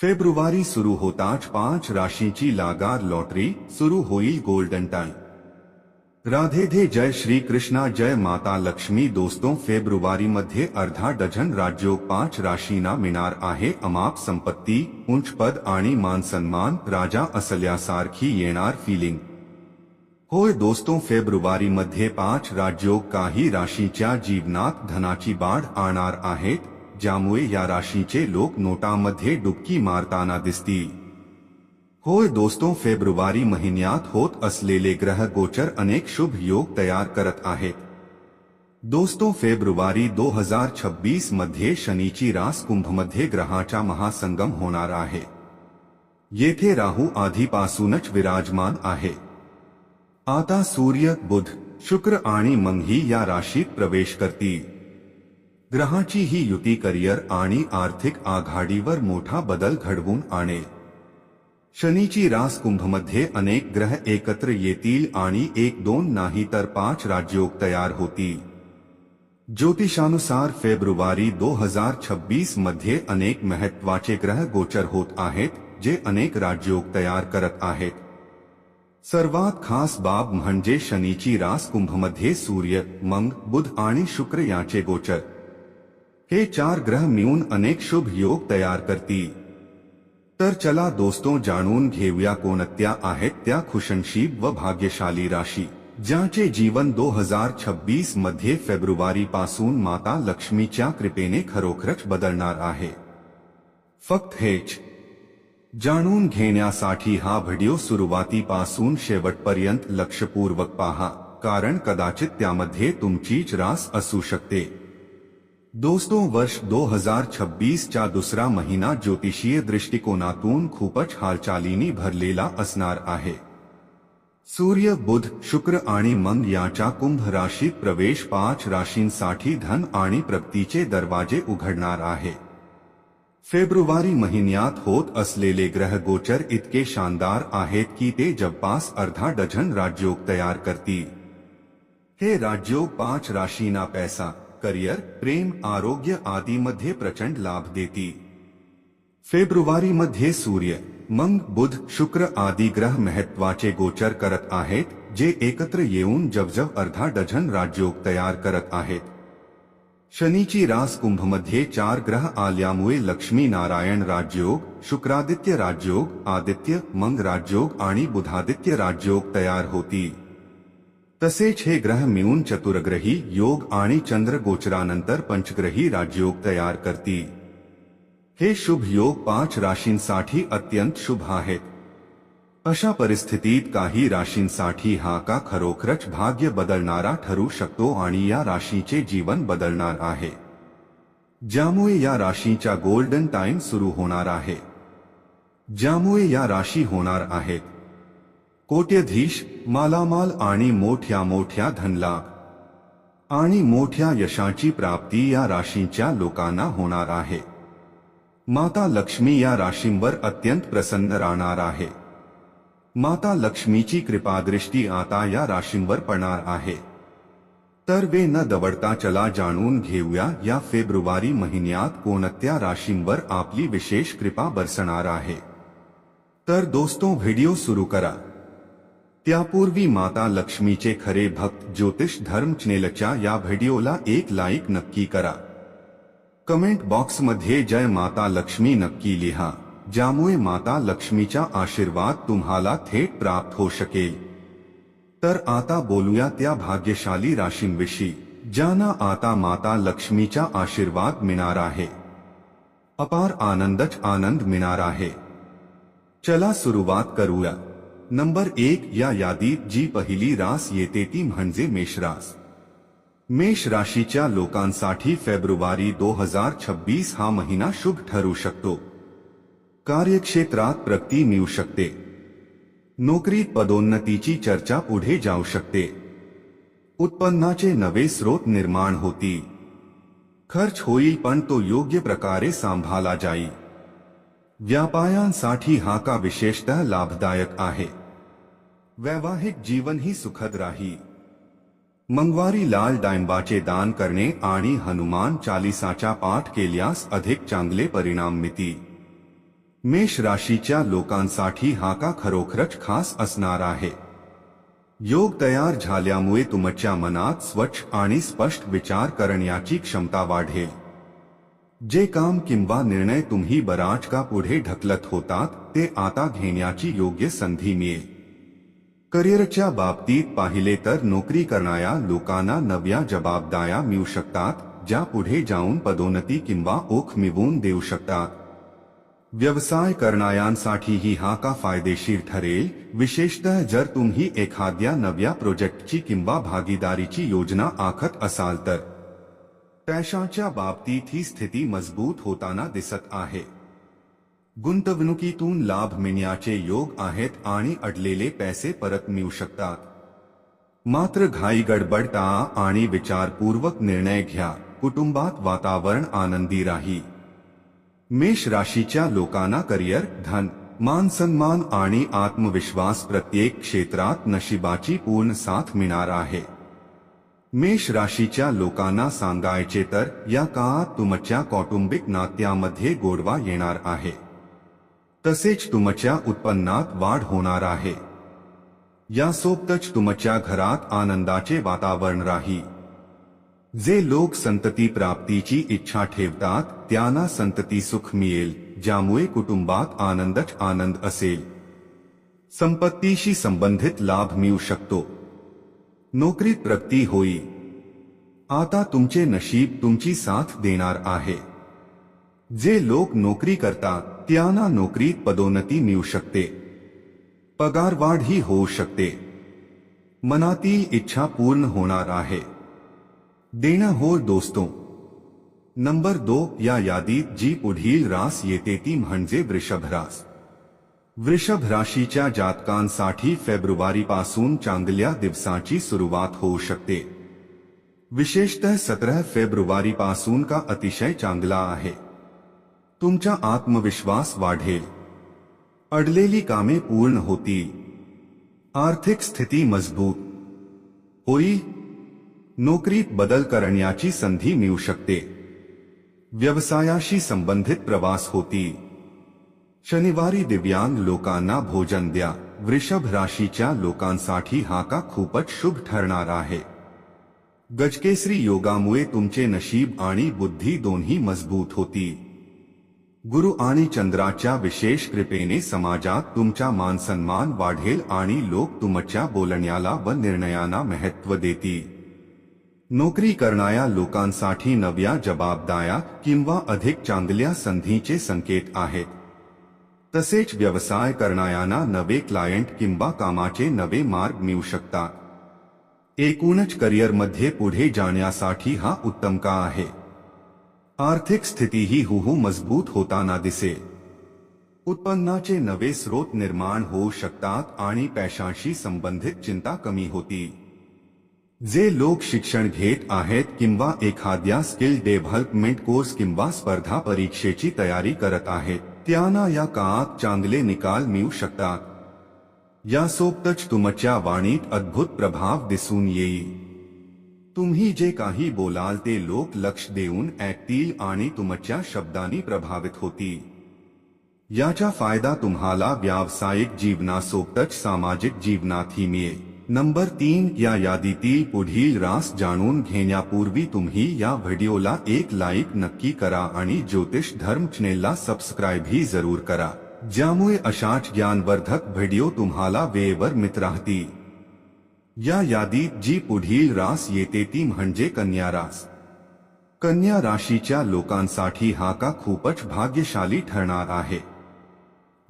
फेब्रुवारी सुरू होताच पाच राशीची लागार लॉटरी सुरू होईल गोल्डन टाइम राधे धे जय श्री कृष्णा, जय माता लक्ष्मी। दोस्तों, फेब्रुवारी मध्ये अर्धा डझन राज्योग पाच राशीना मिळणार आहे। अमाप संपत्ती उंचपद आणि, मान सन्मान राजा असल्यासारखी येणार फिलिंग होय दोस्तों, फेब्रुवारी मध्ये पाच राज्योग काही राशीच्या जीवनात धनाची बाढ आणणार आहेत। ज्यामुळे या राशीचे लोक नोटामध्ये डुबकी मारताना दिसतील होय दोस्तों, फेब्रुवारी महिन्यात होत असलेले ग्रह गोचर अनेक शुभ योग तयार करत आहेत। दोस्तों, फेब्रुवारी 2026 मध्ये शनीची रास कुंभमध्ये ग्रहाचा महासंगम होणार आहे। येथे राहू आधीपासूनच विराजमान आहे। आता सूर्य, बुध, शुक्र आणि मंगही या राशीत प्रवेश करतील। ग्रहाची ही युती करिअर आणि आर्थिक आघाडीवर मोठा बदल घडवून आणेल. शनीची रास कुंभमध्ये अनेक ग्रह एकत्र येतील आणि एक दोन नाही तर पाच राज्योग तयार होतील. ज्योतिषानुसार फेब्रुवारी 2026 मध्ये अनेक महत्वाचे ग्रह गोचर होत आहेत, जे अनेक राज्योग तयार करत आहेत. सर्वात खास बाब म्हणजे शनीची रास कुंभमध्ये सूर्य, मंग, बुध आणि शुक्र याचे गोचर. हे चार ग्रह मिळून अनेक शुभ योग तयार करतील तर चला दोस्तों जाणून घेऊया कोणत्या आहेत त्या खुशनशीब व भाग्यशाली राशी, ज्याचे जीवन 2026 मध्ये फेब्रुवारी पासून माता लक्ष्मीच्या कृपेने खरोखरच बदलणार आहे. फक्त हेच. जाणून घेण्यासाठी हा व्हिडिओ सुरुवातीपासून शेवटपर्यंत लक्षपूर्वक पहा, कारण कदाचित त्यामध्ये तुमचीच रास असू शकते. दोस्तों, वर्ष 2026 चा दुसरा महिना ज्योतिषीय दृष्टिकोनातून खूपच हालचालीनी भरलेला असणार आहे. सूर्य, बुध, शुक्र आणि मंग याच्या कुंभ राशीत प्रवेश पाच राशींसाठी धन आणि प्रगतीचे दरवाजे उघडणार आहे. फेब्रुवारी महिन्यात होत असलेले ग्रह गोचर इतके शानदार आहेत की ते जवळपास अर्धा डझन राज्योग तयार करतील. हे राज्योग पाच राशीना पैसा करिअर प्रेम, आरोग्य आदीमध्ये प्रचंड लाभ देती। फेब्रुवारी मध्ये सूर्य, मंग, बुध, शुक्र आदी ग्रह महत्वाचे गोचर करत आहेत, जे एकत्र येऊन जवजव अर्धा डझन राज्योग तयार करत आहेत। शनीची रास कुंभमध्ये चार ग्रह आल्यामुळे लक्ष्मी नारायण राजयोग, शुक्रादित्य राजयोग, आदित्य, मंग राजयोग आणि बुधादित्य राजयोग तयार होतील तसेच हे ग्रह मिळून चतुर्ग्रही योग आणि चंद्र गोचरानंतर पंचग्रही राजयोग तयार करतील हे शुभ योग पाच राशींसाठी अत्यंत शुभ आहेत. अशा परिस्थितीत काही राशींसाठी हा का खरोखरच भाग्य बदलणारा ठरू शकतो आणि या राशीचे जीवन बदलणार आहे. ज्यामुळे या राशीच्या गोल्डन टाइम सुरू होणार आहे. ज्यामुळे या राशी होणार आहेत. कोट्यधीश, मालामाल आणि मोठ्या मोठ्या धनलाभ. आणि मोठ्या यशाची प्राप्ती या राशीच्या लोकांना होणार आहे. माता लक्ष्मी या राशींवर अत्यंत प्रसन्न राहणार आहे. माता लक्ष्मीची कृपादृष्टी आता या राशींवर पडणार आहे. तर वे न दवडता चला जाणून घेऊया या फेब्रुवारी महिन्यात कोणत्या राशींवर आपली विशेष कृपा बरसणार आहे. तर दोस्तों, व्हिडिओ सुरू करा. त्यापूर्वी माता लक्ष्मीचे खरे भक्त ज्योतिष धर्म चॅनेलच्या या व्हिडिओला एक लाईक नक्की करा. कमेंट बॉक्स बॉक्समध्ये जय माता लक्ष्मी नक्की लिहा, ज्यामुळे माता लक्ष्मीचा आशीर्वाद तुम्हाला थेट प्राप्त होऊ शकेल. तर आता बोलूया त्या भाग्यशाली राशींविषयी, ज्यांना आता माता लक्ष्मीचा आशीर्वाद मिळणार आहे. अपार आनंदच आनंद मिळणार आहे. चला सुरुवात करूया. नंबर एक या यादीत जी पहिली रास येते ती म्हणजे मेषरास मेष राशीच्या लोकांसाठी फेब्रुवारी 2026 हा महिना शुभ ठरू शकतो. कार्यक्षेत्रात प्रगती मिळू शकते. नोकरीत पदोन्नतीची चर्चा पुढे जाऊ शकते. उत्पन्नाचे नवे स्रोत निर्माण होतील खर्च होईल पण तो योग्य प्रकारे सांभाळला जाईल व्यापाऱ्यांसाठी हा का विशेषतः लाभदायक आहे? वैवाहिक जीवन ही सुखद राहील मंगवारी लाल डाळिंबाचे दान करणे आणि हनुमान चालिसाचा पाठ केल्यास अधिक चांगले परिणाम मिळतील मेष राशीच्या लोकांसाठी हा का खरोखरच खास असणार आहे। योग तयार झाल्यामुळे तुमच्या मनात स्वच्छ आणि स्पष्ट विचार करण्याची क्षमता वाढेल। जे काम किंवा निर्णय तुम्ही बराच का पुढे ढकलत होतात, ते आता घेण्याची योग्य संधी मिळेल। करिअरच्या बाबतीत पाहिले तर नोकरी करणाऱ्या लोकांना नव्या जबाबदाऱ्या मिळू शकतात, ज्या पुढे जाऊन पदोन्नती किंवा ओख मिळवून देऊ शकतात. व्यवसाय करणाऱ्यांसाठीही हा का फायदेशीर ठरेल? विशेषतः जर तुम्ही एखाद्या नव्या प्रोजेक्टची किंवा भागीदारीची योजना आखत असाल तर. पैशाच्या बाबतीत ही स्थिती मज़बूत होताना दिसत आहे. गुंतवणुकीतून लाभ मिळण्याचे योग आहेत आणि अडलेले पैसे परत मिळू शकतात. मात्र घाई गडबड टाळा आणि विचारपूर्वक निर्णय घ्या. कुटुंबात वातावरण आनंदी राही. मेष राशीच्या लोकांना करिअर, धन, मान सन्मान आणि आत्मविश्वास प्रत्येक क्षेत्रात नशिबाची पूर्ण साथ मिळणार आहे. मेष राशीच्या लोकांना सांगायचे तर, या काळात तुमच्या कौटुंबिक नात्यामध्ये गोडवा येणार आहे. तसेच तुमच्या उत्पन्नात वाढ होणार आहे. यासोबतच तुमच्या घरात आनंदाचे वातावरण राही. जे लोक संतती प्राप्तीची इच्छा ठेवतात, त्यांना संतती सुख मिळेल, ज्यामुळे कुटुंबात आनंदच आनंद असेल. संपत्तीशी संबंधित लाभ मिळू शकतो. नोकरीत प्रगती होईल आता तुमचे नशीब तुमची साथ देणार आहे. जे लोक नोकरी करता, त्यांना नोकरीत पदोन्नती मिळू शकते. पगारवाढ ही शकते. मनातील इच्छा पूर्ण होणार आहे. देणं हो दोस्तों. नंबर दो, या यादीत जी पुढील रास येते ती म्हणजे वृषभ रास. वृषभ राशीच्या जातकांसाठी फेब्रुवारीपासून चांगल्या दिवसाची सुरुवात होऊ शकते. विशेषतः सतरा फेब्रुवारीपासून का अतिशय चांगला आहे. तुमचा आत्मविश्वास वाढेल. अडलेली कामे पूर्ण होतील. आर्थिक स्थिती मज़बूत. होईल नोकरीत बदल करण्याची संधी मिळू शकते. व्यवसायाशी संबंधित प्रवास होतील. शनिवारी दिव्यांग लोकांना भोजन द्या. वृषभ राशीच्या लोकांसाठी हा का खूपच शुभ ठरणार आहे. गजकेसरी योगामुळे तुमचे नशीब आणि बुद्धी दोन्ही मज़बूत होतील. गुरु आणि चंद्राच्या विशेष कृपेने समाजात तुमचा मानसन्मान वाढेल आणि लोक तुमच्या बोलण्याला व निर्णयांना महत्त्व देतील. नोकरी करणाऱ्या लोकांसाठी नव्या जबाबदाऱ्या किंवा अधिक चांगल्या संधीचे संकेत आहेत. तसेच व्यवसाय करणाऱ्यांना नवे क्लायंट किंवा कामाचे नवे मार्ग मिळू शकतात. एकूणच करिअरमध्ये पुढे जाण्यासाठी हा उत्तम का आहे? आर्थिक स्थितीही हुहू मज़बूत होताना दिसेल उत्पन्नाचे नवे स्रोत निर्माण होऊ शकतात आणि पैशांशी संबंधित चिंता कमी होती। जे लोक शिक्षण घेत आहेत किंवा एखाद्या स्किल डेव्हलपमेंट कोर्स किंवा स्पर्धा परीक्षेची तयारी करत आहेत, त्यांना या काळात चांगले निकाल मिळू शकतात। यासोबतच तुमच्या वाणीत अद्भुत प्रभाव दिसून येईल। तुम्ही जे काही बोलाल ते लोक लक्ष देऊन ऐकतील आणि तुमच्या शब्दांनी प्रभावित होतील. याचा फ़ायदा तुम्हाला व्यावसायिक जीवनासोबतच सामाजिक जीवनातही मिळेल. नंबर तीन, या यादीतील पुढील रास जाणून घेण्यापूर्वी तुम्ही या व्हिडिओला एक लाईक नक्की करा आणि ज्योतिष धर्म चॅनेलला सबस्क्राईब ही ज़रूर करा. ज्यामुळे अशाच ज्ञानवर्धक व्हिडिओ तुम्हाला वेळेवर मित राहतील. या यादीत जी पुढील रास येते ती म्हणजे कन्या रास. कन्या राशीच्या लोकांसाठी हा का खूपच भाग्यशाली ठरणार आहे.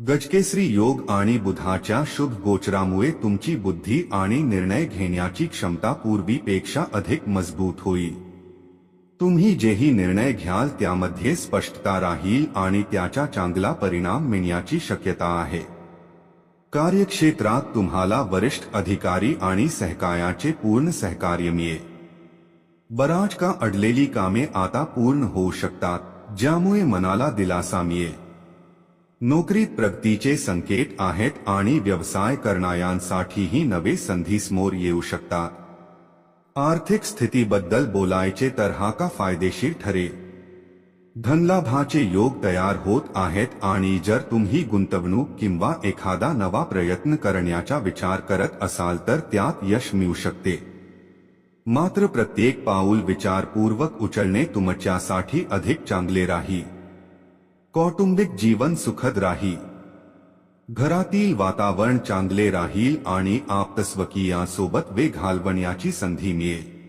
गजकेसरी योग आणि बुधाच्या शुभ गोचरामुळे तुमची बुद्धी आणि निर्णय घेण्याची क्षमता पूर्वीपेक्षा अधिक मज़बूत होईल. तुम्ही जेही निर्णय घ्याल त्यामध्ये स्पष्टता राहील चांगला परिणाम मिळण्याची शक्यता आहे. कार्यक्षेत्रात तुम्हाला वरिष्ठ अधिकारी आणि सहकार्याचे पूर्ण सहकार्य मिळेल. बराच का अडलेली कामे आता पूर्ण होऊ शकतात, ज्यामुळे मनाला दिलासा मिळेल. नोकरीत प्रगतीचे संकेत आहेत आणि व्यवसाय करणाऱ्यांसाठीही नवे संधी समोर येऊ शकतात. आर्थिक स्थितीबद्दल बोलायचे तर हा का फायदेशीर ठरेल? धनलाभाचे योग तयार होत आहेत आणि जर तुम्ही गुंतवणूक किंवा एखादा नवा प्रयत्न करण्याचा विचार करत असाल तर त्यात यश मिळू शकते. मात्र प्रत्येक पाऊल विचारपूर्वक उचलणे तुमच्यासाठी अधिक चांगले राही. कौटुंबिक जीवन सुखद राही. घरातील वातावरण चांगले राहील आणि आप्तस्वकीयांसोबत वे घालवण्याची संधी मिळेल.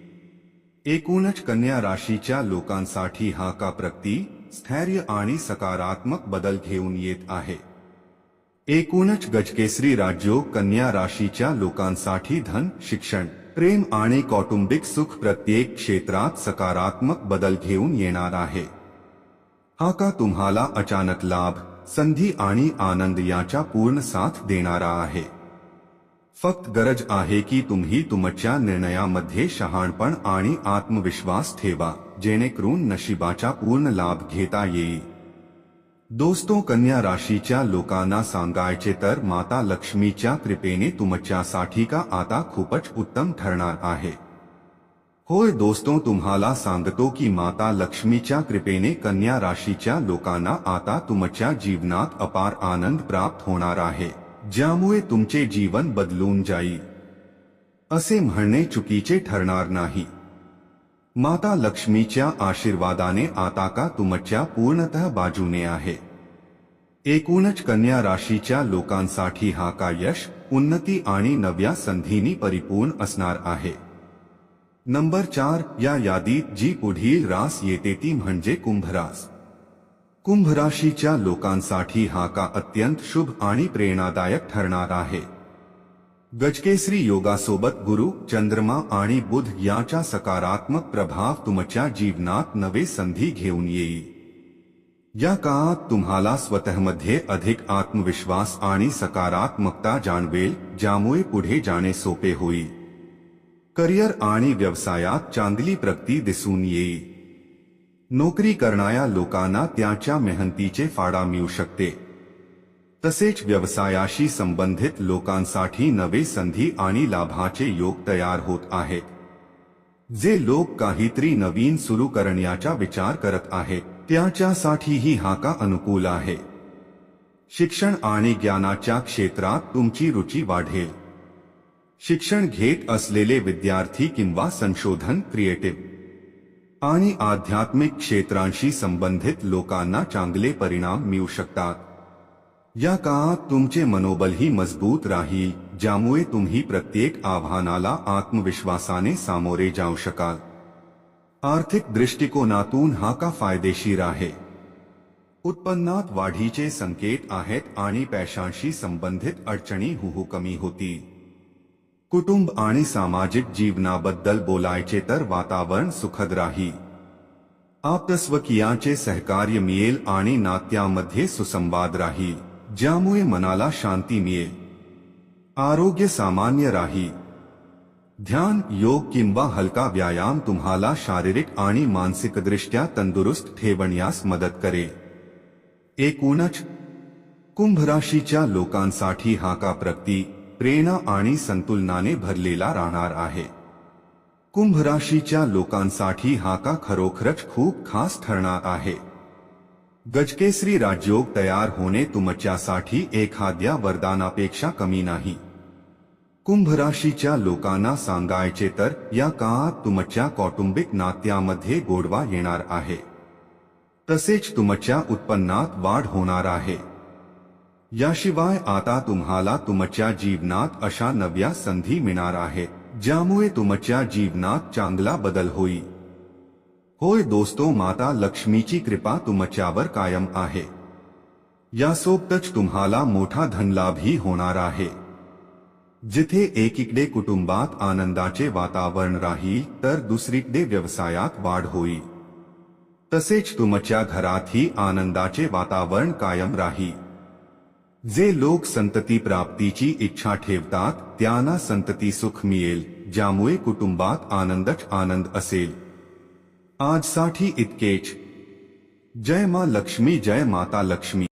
एकूणच कन्या राशीच्या लोकांसाठी हा का प्रगती, स्थैर्य सकारात्मक बदल घेऊन येत आहे. एकूणच गजकेसरी राजयोग कन्या राशीच्या लोकांसाठी धन, शिक्षण, प्रेम आणि कौटुंबिक सुख प्रत्येक क्षेत्रात सकारात्मक बदल घेऊन येणार आहे. हा का तुम्हाला अचानक लाभ, संधी आणि आनंद याचा पूर्ण साथ देणारा आहे? फक्त गरज आहे की तुम्ही तुमच्या निर्णयामध्ये शहाणपण आणि आत्मविश्वास ठेवा, जेणेकरून नशिबाचा पूर्ण लाभ घेता येईल. दोस्तो कन्या राशीच्या लोकांना सांगायचे तर माता लक्ष्मीच्या कृपेने तुमच्यासाठी का आता खूपच उत्तम ठरणार आहे? होय दोस्तो, तुम्हाला सांगतो की माता लक्ष्मीच्या कृपेने कन्या राशीच्या लोकांना आता तुमच्या जीवनात अपार आनंद प्राप्त होणार आहे. ज्यामुळे तुमचे जीवन बदलून जाईल असे म्हणणे चुकीचे ठरणार नाही. माता लक्ष्मीच्या आशीर्वादाने आता का तुमच्या पूर्णतः बाजूने आहे? एकूणच कन्या राशीच्या लोकांसाठी हा का यश, उन्नती आणि नव्या संधींनी परिपूर्ण असणार आहे? नंबर चार, या यादीत जी पुढील रास येते ती म्हणजे कुंभरास. कुंभ राशीच्या लोकांसाठी हा का अत्यंत शुभ आणि प्रेरणादायक ठरणार आहे. गजकेसरी योगासोबत गुरु, चंद्रमा आणि बुध याचा सकारात्मक प्रभाव तुमच्या जीवनात नवे संधी घेऊन येईल. या काळात तुम्हाला स्वतःमध्ये अधिक आत्मविश्वास आणि सकारात्मकता जाणवेल, ज्यामुळे पुढे जाणे सोपे होईल. करिअर आणि व्यवसायात चांगली प्रगती दिसून येईल. नोकरी करणाऱ्या लोकांना त्याच्या मेहनतीचे फाडा मिळू शकते. तसेच व्यवसायाशी संबंधित लोकांसाठी नवे संधी आणि लाभाचे योग तयार होत आहेत. जे लोक काहीतरी नवीन सुरू करण्याचा विचार करत आहेत, त्याच्यासाठीही हा का अनुकूल आहे? शिक्षण आणि ज्ञानाच्या क्षेत्रात तुमची रुची वाढेल. शिक्षण घेत असलेले विद्यार्थी किंवा संशोधन क्रिएटिव्ह आणि आध्यात्मिक क्षेत्रांशी संबंधित लोकांना चांगले परिणाम मिळू शकतात. या काळात तुमचे मनोबलही मज़बूत राहील, ज्यामुळे तुम्ही प्रत्येक आव्हानाला आत्मविश्वासाने सामोरे जाऊ शकाल. आर्थिक दृष्टिकोनातून हा का फायदेशीर आहे? उत्पन्नात वाढीचे संकेत आहेत आणि पैशांशी संबंधित अडचणी हुहू कमी होतील. कुटुंब आणि सामाजिक जीवनाबद्दल बोलायचे तर वातावरण सुखद राहील आप्तस्वकीयांचे सहकार्य मिळेल आणि नात्यामध्ये सुसंवाद राहील ज्यामुळे मनाला शांती मिळेल आरोग्य सामान्य राहील ध्यान, योग किंवा हलका व्यायाम तुम्हाला शारीरिक आणि मानसिकदृष्ट्या तंदुरुस्त ठेवण्यास मदत करेल एकूणच कुंभ राशीच्या लोकांसाठी हा का प्रगती प्रेरणा आणि संतुलनाने भरलेला राहणार आहे. कुंभ राशीच्या लोकांसाठी हा का खरोखरच खूप खास ठरणार आहे. गजकेसरी राजयोग तयार होणे तुमच्यासाठी एखाद्या वरदानापेक्षा कमी नाही. कुंभ राशीच्या लोकांना सांगायचे तर, या काळात तुमच्या कौटुंबिक नात्यामध्ये गोडवा येणार आहे. तसेच तुमच्या उत्पन्नात वाढ होणार आहे. याशिवाय आता तुम्हाला तुमच्या जीवनात अशा नव्या संधी मिळणार आहेत ज्यामुळे तुमच्या जीवनात चांगला बदल होईल होय दोस्तो माता लक्ष्मीची कृपा तुमच्यावर कायम आहे. यासोबतच तुम्हाला मोठा धनलाभही होणार आहे. जिथे एकीकडे कुटुंबात आनंदाचे वातावरण राहील, तर दुसरीकडे व्यवसायात वाढ होईल तसेच तुमच्या घरातही आनंदाचे वातावरण कायम राहील जे लोक प्राप्ति की इच्छा ठेवतात, त्यांना संतती सुख मिळेल ज्यामुळे कुटुंबात आनंदच आनंद असेल. आजसाठी इतकेच. जय मा लक्ष्मी, जय माता लक्ष्मी.